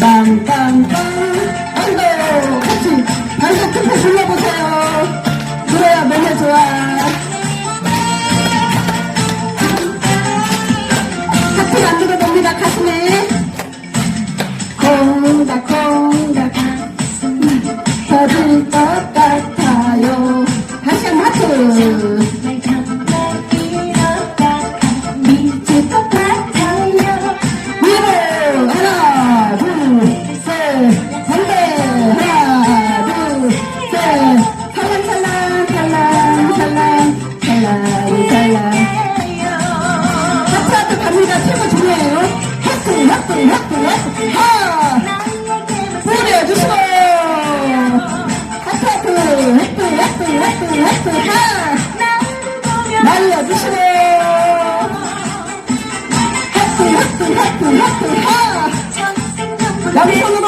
빵빵빵 아이고 같이 틈새 불러보세요. 그래야 몸에 좋아 하트 만들어 봅니다. 가슴에. 콩닥 콩닥. 터질 것 날려주시고 하트 하트 하트 하트 하 보여주시고